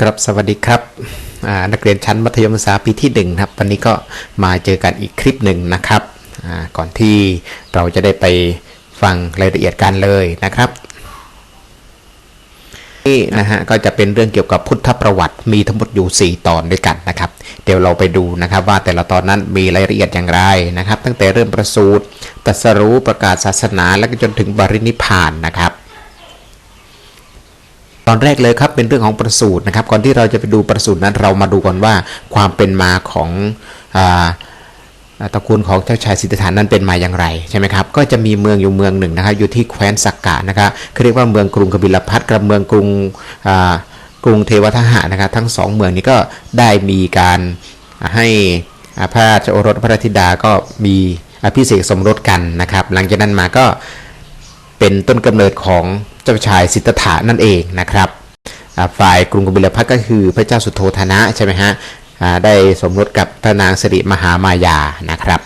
ครับสวัสดีครับนักเรียนชั้นมัธยมศึกษาปีที่หนึ่งครับ วันนี้ก็มาเจอกันอีกคลิปหนึ่งนะครับก่อนที่เราจะได้ไปฟังรายละเอียดกันเลยนะครับนี่นะฮะก็จะเป็นเรื่องเกี่ยวกับพุทธประวัติมีทั้งหมดอยู่ 4 ตอนด้วยกันนะครับ เดี๋ยวเราไปดูนะครับว่าแต่ละตอนนั้นมีรายละเอียดอย่างไรนะครับ ตั้งแต่เริ่มประสูติตรัสรู้ประกาศศาสนา แล้วก็จนถึงบรินิพานนะครับ ตอนแรกเลยครับเป็นเรื่องของประสูตรนะครับ ก่อนที่เราจะไปดูประสูตรนั้นเรามาดูก่อนว่าความเป็นมาของอตระกูลของเจ้าชายสิทธัตถานั้นเป็นมาอย่างไรใช่ไหมครับ ก็จะมีเมืองอยู่เมืองหนึ่งนะครับ อยู่ที่แคว้นสักกะนะครับเขาเรียกว่าเมืองกรุงกบิลพัทกับเมืองกรุงกรุงเทวทหะนะครับ ทั้งสองเมืองนี้ก็ได้มีการให้พระราชโอรสพระธิดาก็มีอภิเษกสมรสกันนะครับ หลังจากนั้นมาก็ เป็นต้นกำเนิดของเจ้าชายสิทธัตถะนั่นเองนะครับฝ่ายกรุงกบิลพัทก็คือพระเจ้าสุโธธนะใช่ไหมฮะได้สมรสกับพระนางสิริมหามายานะครับ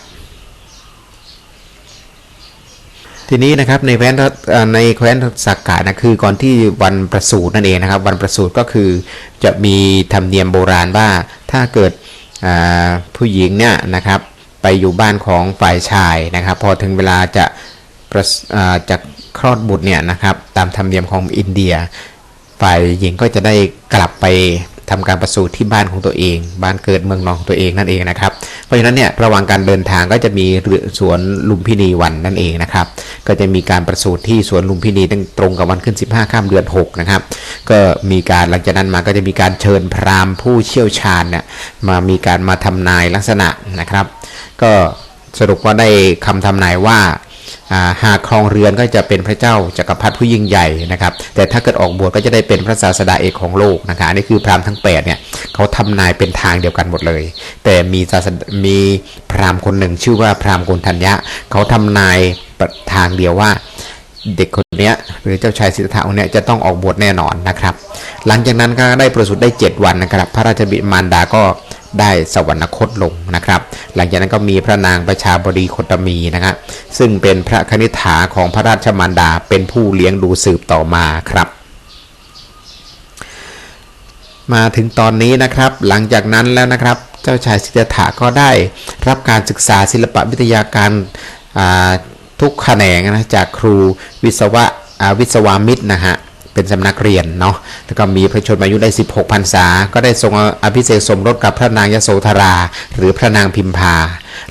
ทีนี้นะครับในแคว้นในแคว้นสักกะนะคือก่อนที่วันประสูตินั่นเองนะครับ วันประสูติก็คือจะมีธรรมเนียมโบราณว่าถ้าเกิดผู้หญิงเนี่ยนะครับไปอยู่บ้านของฝ่ายชายนะครับ พอถึงเวลาจะะจะ คลอดบุตรเนี่ยนะครับ ตามธรรมเนียมของอินเดีย ฝ่ายหญิงก็จะได้กลับไปทำการประสูติที่บ้านของตัวเอง บ้านเกิดเมืองนอนของตัวเองนั่นเองนะครับ เพราะฉะนั้นเนี่ยระหว่างการเดินทางก็จะมีสวนลุมพินีวันนั่นเองนะครับ ก็จะมีการประสูติที่สวนลุมพินีตั้งตรงกับวันขึ้น 15ข้ามเดือน6นะครับ ก็มีการหลังจากนั้นมาก็จะมีการเชิญพราหมณ์ผู้เชี่ยวชาญเนี่ยมามีการมาทำนายลักษณะนะครับ ก็สรุปว่าได้คำทำนายว่า หากครองเรือนก็จะเป็นพระเจ้าจักรพรรดิผู้ยิ่งใหญ่นะครับ แต่ถ้าเกิดออกบวชก็จะได้เป็นพระศาสดาเอกของโลกนะครับนี่คือพราหมณ์ทั้ง8เนี่ยเขาทำนายเป็นทางเดียวกันหมดเลย แต่มีศาสดมีพราหมณ์คนหนึ่งชื่อว่าพราหมณ์โกนทัญญะเขาทำนายทางเดียวว่าเด็กคนนี้หรือเจ้าชายสิทธัตถะคนนี้จะต้องออกบวชแน่นอนนะครับ หลังจากนั้นก็ได้ประสูติได้ 7 วันนะครับ พระราชบิดามารดาก็ ได้สวรรคตลงนะครับ หลังจากนั้นก็มีพระนางประชาบดีคตมีนะครับซึ่งเป็นพระคณิษฐาของพระราชมารดาเป็นผู้เลี้ยงดูสืบต่อมาครับมาถึงตอนนี้นะครับ หลังจากนั้นแล้วนะครับ เจ้าชายสิทธัตถะก็ได้รับการศึกษาศิลปวิทยาการทุกแขนงนะจากครูวิศวะวิศวามิตรนะฮะ เป็นสำนักเรียนเนาะแล้วก็มีพระชนมายุได้ 16พรรษา ก็ได้ทรงอภิเษกสมรสกับพระนางยโสธรา หรือพระนางพิมพา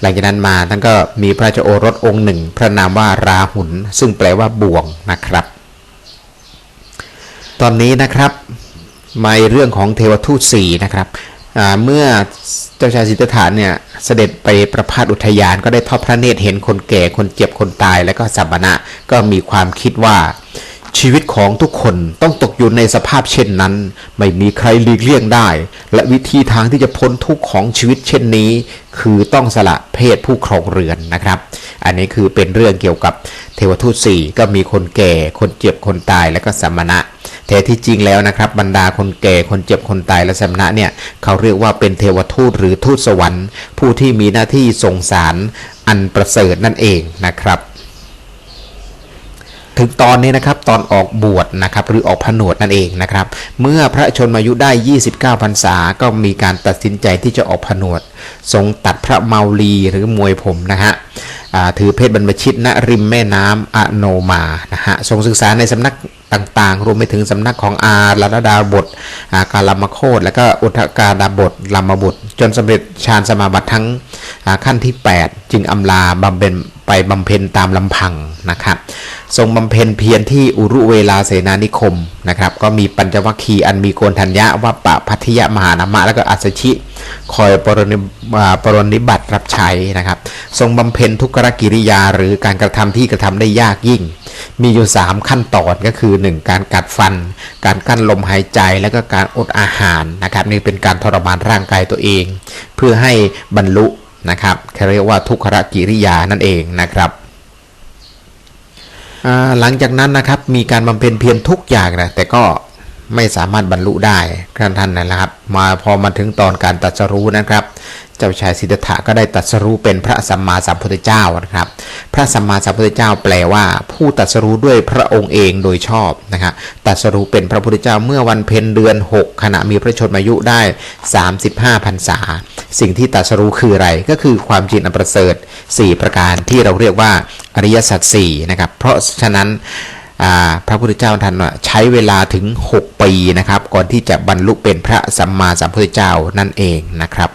หลังจากนั้นมาท่านก็มีพระราโอรสองค์หนึ่ง พระนามว่าราหุลซึ่งแปลว่าบ่วงนะครับ ตอนนี้นะครับมาเรื่องของเทวทูตสี่นะครับเมื่อเจ้าชายสิทธัตถะเนี่ยเสด็จไปประพาสอุทยานก็ได้ทอดพระเนตรเห็นคนแก่คนเจ็บคนตายแล้วก็สัมมณะก็มีความคิดว่า ชีวิตของทุกคนต้องตกอยู่ในสภาพเช่นนั้น ไม่มีใครหลีกเลี่ยงได้ และวิธีทางที่จะพ้นทุกข์ของชีวิตเช่นนี้ คือต้องสละเพศผู้ครองเรือนนะครับ อันนี้คือเป็นเรื่องเกี่ยวกับเทวทูตสี่ก็มีคนแก่ คนเจ็บคนตายและก็สัมมณะแท้ที่จริงแล้วนะครับบรรดาคนแก่คนเจ็บคนตายและสัมมณะเนี่ยเขาเรียกว่าเป็นเทวทูตหรือทูตสวรรค์ ผู้ที่มีหน้าที่ส่งสารอันประเสริฐนั่นเองนะครับ ถึงตอนนี้นะครับตอนออกบวชนะครับหรือออกผนวดนั่นเองนะครับ เมื่อพระชนมายุได้ 29พรรษาก็มีการตัดสินใจที่จะออกผนวด ทรงตัดพระเมาลีหรือมวยผมนะฮะถือเพศบรรพชิตณริมแม่น้ำอโนมานะฮะทรงศึกษาในสำนักต่างๆ รวมไปถึงสำนักของอาลาดาบทอากาลามโคตและก็อุทกาดาบทลามบุตร จนสำเร็จฌานสมาบัติทั้งขั้นที่ 8 จึงอำลาบำเพ็ญ ไปบำเพ็ญตามลำพังนะครับทรงบำเพ็ญเพียรที่อุรุเวลาเสนานิคมนะครับ ก็มีปัญจวัคคีย์อันมีโกนทัญญะวัปปะพัทยมหานามะ แล้วก็อัสสชิ คอยปรนิอ่าปรนิบัติรับใช้นะครับ ทรงบำเพ็ญทุกขกิริยาหรือการกระทำที่กระทำได้ยากยิ่ง มีอยู่ 3 ขั้นตอนก็คือ 1 การกัดฟัน การกั้นลมหายใจและก็การอดอาหารนะครับนี่เป็นการทรมานร่างกายตัวเอง เพื่อให้บรรลุ นะครับเขาเรียกว่าทุกขกิริยานั่นเองนะครับหลังจากนั้นนะครับมีการบำเพ็ญเพียรทุกอย่างนะแต่ก็ ไม่สามารถบรรลุได้ท่านท่านนะครับ มาพอมาถึงตอนการตรัสรู้นะครับ เจ้าชายสิทธัตถะก็ได้ตรัสรู้เป็นพระสัมมาสัมพุทธเจ้านะครับ พระสัมมาสัมพุทธเจ้าแปลว่า ผู้ตรัสรู้ด้วยพระองค์เองโดยชอบนะครับตรัสรู้เป็นพระพุทธเจ้าเมื่อวันเพ็ญเดือน 6 ขณะมีพระชนมายุได้ 35พรรษา สิ่งที่ตรัสรู้คืออะไรก็คือความจริงอันประเสริฐ 4 ประการที่เราเรียกว่าอริยสัจ4นะครับเพราะฉะนั้น พระพุทธเจ้าท่านใช้เวลาถึง 6 ปีนะครับ ก่อนที่จะบรรลุเป็นพระสัมมาสัมพุทธเจ้านั่นเองนะครับ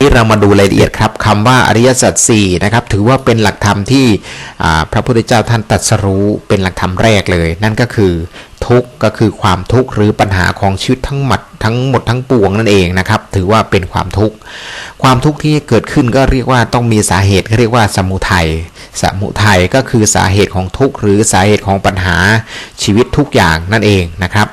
นี่เรามาดูรายละเอียดครับคำว่าอริยสัจสี่นะครับ ถือว่าเป็นหลักธรรมที่พระพุทธเจ้าท่านตรัสรู้เป็นหลักธรรมแรกเลย นั่นก็คือ ทุกข์ก็คือความทุกข์หรือปัญหาของชีวิตทั้งหมดทั้งหมดทั้งปวงนั่นเองนะครับ ถือว่าเป็นความทุกข์ความทุกข์ที่เกิดขึ้นก็เรียกว่าต้องมีสาเหตุเรียกว่าสมุทัยสมุทัยก็คือสาเหตุของทุกข์หรือสาเหตุของปัญหาชีวิตทุกอย่างนั่นเองนะครับ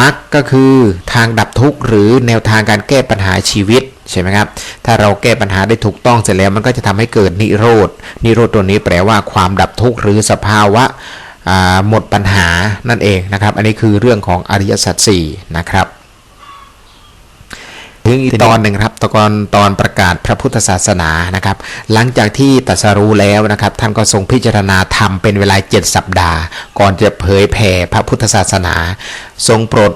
มักก็คือทางดับทุกข์หรือแนวทางการแก้ปัญหาชีวิตใช่ไหมครับ ถ้าเราแก้ปัญหาได้ถูกต้องเสร็จแล้วมันก็จะทำให้เกิดนิโรธนิโรธตัวนี้แปลว่าความดับทุกข์หรือสภาวะ หมดปัญหานั่นเองนะครับ อันนี้คือเรื่องของอริยสัจสี่นะครับถึงอีกตอนหนึ่งครับตอนตอนประกาศพระพุทธศาสนานะครับ หลังจากที่ตัสรู้แล้วนะครับ ท่านก็ทรงพิจารณาธรรมเป็นเวลา 7 สัปดาห์ ก่อนจะเผยแผ่พระพุทธศาสนา ทรงโปรด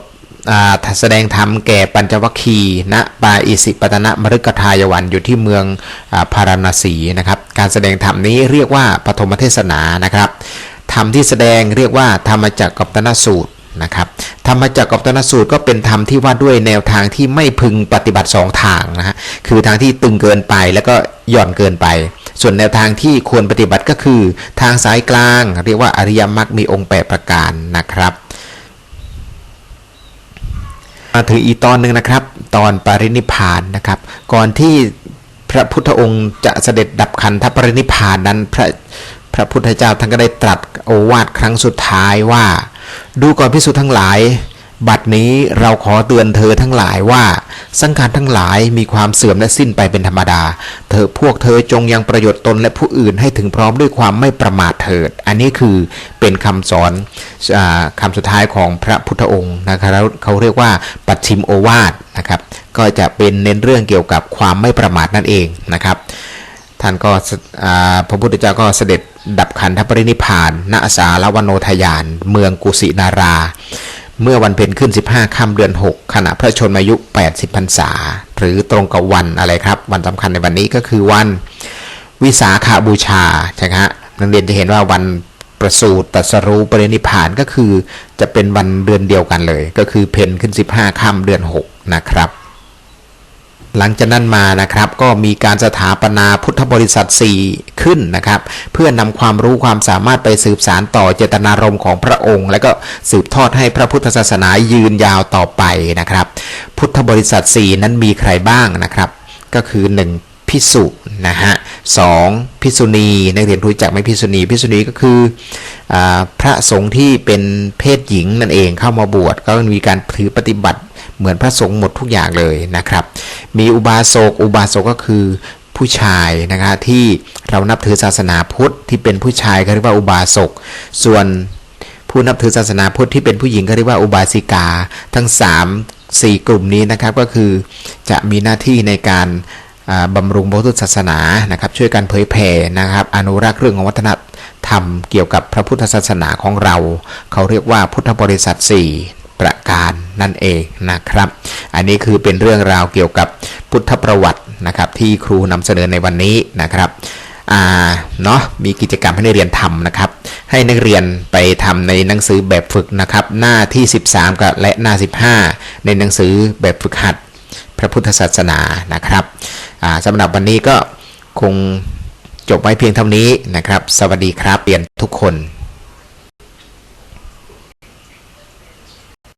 แสดงธรรมแก่ปัญจวัคคีย์ณปาอิสิปตนะมฤกทายวันอยู่ที่เมืองอาพาราณสีนะครับ การแสดงธรรมนี้เรียกว่าปฐมเทศนานะครับ รมที่แสดงเรียกว่าธรรมจักรกับตนสูตรนะครับธรรมจักรกับตนสูตรก็เป็นธรรมที่ว่าด้วยแนวทางที่ไม่พึงปฏิบัติสองทางนะฮะคือทางที่ตึงเกินไปแล้วก็หย่อนเกินไป ส่วนแนวทางที่ควรปฏิบัติก็คือทางสายกลาง เรียกว่าอริยมรรคมีองค์แปดประการนะครับมาถึงอีกตอนหนึ่งนะครับ ตอนปรินิพานนะครับ ก่อนที่พระพุทธองค์จะเสด็จดับขันธปรินิพานนั้นพระ พระพุทธเจ้าท่านก็ได้ตรัสโอวาทครั้งสุดท้ายว่า ดูก่อนพิสุทั้งหลาย บัดนี้เราขอเตือนเธอทั้งหลายว่า สังขารทั้งหลายมีความเสื่อมและสิ้นไปเป็นธรรมดา เธอพวกเธอจงยังประโยชน์ตนและผู้อื่นให้ถึงพร้อมด้วยความไม่ประมาทเถิด อันนี้คือเป็นคำสอนอาคำสุดท้ายของพระพุทธองค์นะครับเขาเรียกว่าปัจฉิมโอวาทนะครับ ก็จะเป็นเน้นเรื่องเกี่ยวกับความไม่ประมาทนั่นเองนะครับ ท่านก็พระพุทธเจ้าก็เสด็จดับขันธปรินิพานณสารวโนทยาน เมืองกุสินารา เมื่อวันเพ็ญขึ้น 15ค่ำเดือน 6 ขณะพระชนมายุ 80พรรษา หรือตรงกับวันอะไรครับ วันสำคัญในวันนี้ก็คือวันวิสาขาบูชาใช่ไหมฮะนักเรียนจะเห็นว่าวันประสูติตรัสรู้ปรินิพพานก็คือจะเป็นวันเดือนเดียวกันเลย ก็คือเพ็ญขึ้น 15ค่ำเดือน 6 นะครับ หลังจากนั้นมานะครับก็มีการสถาปนาพุทธบริษัท 4 ขึ้นนะครับ เพื่อนำความรู้ความสามารถไปสืบสารต่อเจตนารมณ์ของพระองค์ และก็สืบทอดให้พระพุทธศาสนายืนยาวต่อไปนะครับ พุทธบริษัท 4 นั้นมีใครบ้างนะครับ ก็คือ 1 พิสุนะฮะสองพิสุณีนักเรียนรู้จักไหมพิสุณีพิสุณีก็คืออพระสงฆ์ที่เป็นเพศหญิงนั่นเองเข้ามาบวชก็มีการถือปฏิบัติ เหมือนพระสงฆ์หมดทุกอย่างเลยนะครับ มีอุบาสกอุบาสกก็คือผู้ชายนะครับที่เรานับถือศาสนาพุทธที่เป็นผู้ชายก็เรียกว่าอุบาสก ส่วนผู้นับถือศาสนาพุทธที่เป็นผู้หญิงก็เรียกว่าอุบาสิกา ทั้ง 3 4 กลุ่มนี้นะครับก็คือจะมีหน้าที่ในการบำรุงพระพุทธศาสนานะครับ ช่วยกันเผยแผ่นะครับ อนุรักษ์เรื่องของวัฒนธรรมเกี่ยวกับพระพุทธศาสนาของเรา เขาเรียกว่าพุทธบริษัท4 การนั่นเองนะครับ อันนี้คือเป็นเรื่องราวเกี่ยวกับพุทธประวัตินะครับ ที่ครูนำเสนอในวันนี้นะครับอ่าเนาะมีกิจกรรมให้นักเรียนทำนะครับ ให้นักเรียนไปทำในหนังสือแบบฝึกนะครับ หน้าที่ 13 กับและหน้า 15 ในหนังสือแบบฝึกหัดพระพุทธศาสนานะครับอ่าสำหรับวันนี้ก็คงจบไว้เพียงเท่านี้นะครับ สวัสดีครับเรียนทุกคน